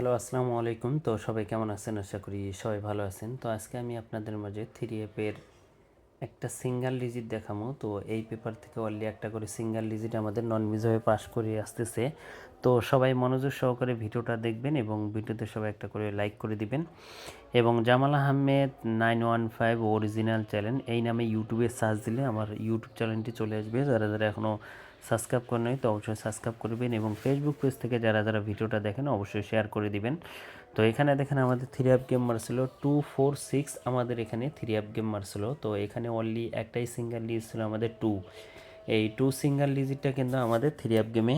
Hello আসসালামু আলাইকুম। তো সবাই কেমন আছেন? আশা করি সবাই ভালো আছেন। তো আজকে আমি আপনাদের মাঝে থ্রি এপের একটা সিঙ্গেল ডিজিট দেখামো তো এই পেপার থেকে অলরেডি একটা করে সিঙ্গেল ডিজিট আমাদের নন হয়ে পাস করে আসতেছে। তো সবাই মনোযোগ সহকারে ভিডিওটা দেখবেন এবং ভিডিওতে সবাই একটা করে লাইক করে দিবেন। এবং Jamal Ahmed nine one five original channel এই নামে ইউটিউবে সার্চ দিলে আমার ইউটিউব চ্যানেলটি চলে আসবে। যারা যারা এখনও সাবস্ক্রাইব করে নাই, তো অবশ্যই সাবস্ক্রাইব করবেন এবং ফেসবুক পেজ থেকে যারা যারা ভিডিওটা দেখেন, অবশ্যই শেয়ার করে দিবেন। তো এখানে দেখেন আমাদের থ্রি অ্যাপ গেম মারছিল টু ফোর সিক্স আমাদের এখানে থ্রি অ্যাপ গেম মারছিল তো এখানে অনলি একটাই সিঙ্গেল লিজ ছিল আমাদের টু এই টু সিঙ্গেল ডিজিটটা কিন্তু আমাদের থ্রি অ্যাপ গেমে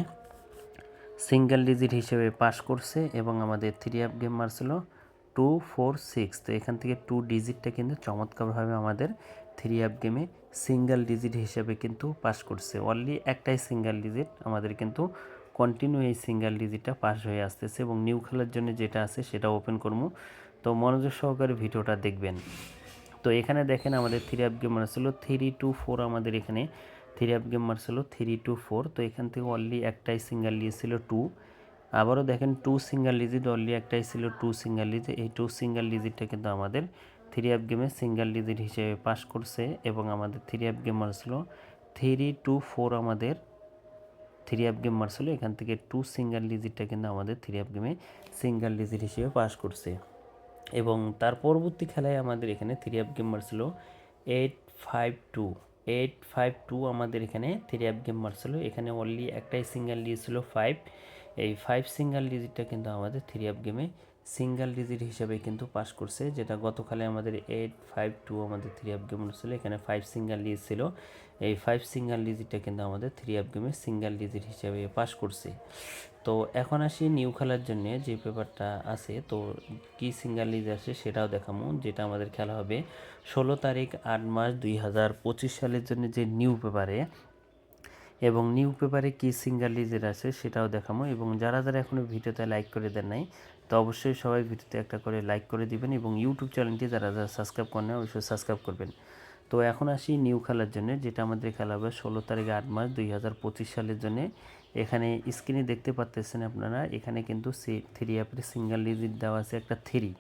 সিঙ্গেল ডিজিট হিসেবে পাস করছে এবং আমাদের থ্রি অ্যাপ গেম মারছিল টু ফোর সিক্স তো এখান থেকে টু ডিজিটটা কিন্তু চমৎকারভাবে আমাদের থ্রি অ্যাপ গেমে সিঙ্গেল ডিজিট হিসেবে কিন্তু পাস করছে। অনলি একটাই সিঙ্গেল ডিজিট আমাদের কিন্তু কন্টিনিউ এই সিঙ্গেল ডিজিটটা পাস হয়ে আসতেছে এবং নিউ খেলার জন্য যেটা আছে সেটা ওপেন করব। তো মনোযোগ সহকারে ভিডিওটা দেখবেন। তো এখানে দেখেন আমাদের থ্রি অ্যাপ গেম ছিল থ্রি টু ফোর আমাদের এখানে থ্রি অ্যাপ গেম ছিল থ্রি টু ফোর তো এখান থেকে অনলি একটাই সিঙ্গেল ছিল টু আবারও দেখেন টু সিঙ্গেল ডিজিট অনলি একটাই ছিল টু সিঙ্গেল ডিজিট এই টু সিঙ্গেল ডিজিটটা কিন্তু আমাদের থ্রি অ্যাপ গেমে সিঙ্গেল ডিজিট হিসেবে পাস করছে এবং আমাদের থ্রি অ্যাপ গেম মারছিল। থ্রি টু ফোর আমাদের থ্রি অ্যাপ গেম মারছিল। এখান থেকে টু সিঙ্গেল ডিজিটটা কিন্তু আমাদের থ্রি অ্যাপ গেমে সিঙ্গেল ডিজিট হিসেবে পাস করছে। এবং তার পরবর্তী খেলায় আমাদের এখানে থ্রি অ্যাপ গেম মারছিল। Eight five two eight five two আমাদের এখানে থ্রি অ্যাপ গেম মারছিল। এখানে অনলি একটাই সিঙ্গেল দিয়েছিল ফাইভ এই ফাইভ সিঙ্গেল ডিজিটটা কিন্তু আমাদের থ্রি অ্যাপ গেমে সিঙ্গেল ডিজিট হিসাবে কিন্তু পাস করছে, যেটা গতকালে আমাদের এইট ফাইভ টু আমাদের থ্রি অ্যাপ গেম ছিল এখানে ফাইভ সিঙ্গেল ডিজিট ছিল। এই ফাইভ সিঙ্গেল ডিজিটটা কিন্তু আমাদের থ্রি অ্যাপ গেমে সিঙ্গেল ডিজিট হিসাবে পাস করছে। তো এখন আসি নিউ খেলার জন্য যে পেপারটা আছে, তো কি সিঙ্গেল ডিজিট আছে সেটাও দেখামো, যেটা আমাদের খেলা হবে ষোলো তারিখ আট মাস দুই হাজার পঁচিশ সালের জন্য যে নিউ পেপারে এবং নিউ পেপারে কী সিঙ্গার ডিজিট আছে সেটাও দেখাবো এবং যারা যারা এখনও ভিডিওতে লাইক করে দেন নাই, তো অবশ্যই সবাই ভিডিওতে একটা করে লাইক করে দিবেন এবং ইউটিউব চ্যানেলটি যারা যারা সাবস্ক্রাইব করেন অবশ্যই সাবস্ক্রাইব করবেন। তো এখন আসি নিউ খেলার জন্য, যেটা আমাদের খেলা হবে ষোলো তারিখ আট মাস দুই হাজার পঁচিশ সালের জন্য। এখানে স্ক্রিনে দেখতে পাচ্তেছেন আপনারা, এখানে কিন্তু সি থ্রি অ্যাপের সিঙ্গার ডিজিট দেওয়া আছে একটা থ্রি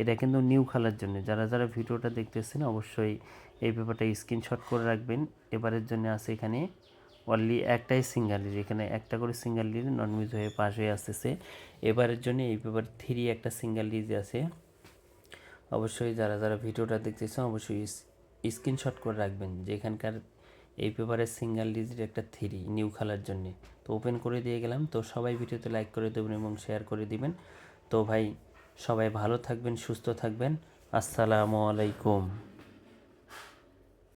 এটা কিন্তু নিউ খেলার জন্য, যারা যারা ভিডিওটা দেখতেছেন অবশ্যই এই ব্যাপারটা স্ক্রিনশট করে রাখবেন। এবারের জন্য আছে এখানে অনলি একটাই সিঙ্গেল এখানে একটা করে সিঙ্গেল লিড নন মিউজ হয়ে পাশ হয়ে আসতেছে। এবারের জন্য এই পেপার থ্রি একটা সিঙ্গেল লিজ আছে। অবশ্যই যারা যারা ভিডিওটা দেখতেছেন অবশ্যই স্ক্রিনশট করে রাখবেন যে এখানকার এই পেপারের সিঙ্গেল ডিজিট একটা থ্রি নিউ খেলার জন্য। তো ওপেন করে দিয়ে গেলাম। তো সবাই ভিডিওতে লাইক করে দেবেন এবং শেয়ার করে দিবেন। তো ভাই, সবাই ভালো থাকবেন, সুস্থ থাকবেন। আসসালামু আলাইকুম।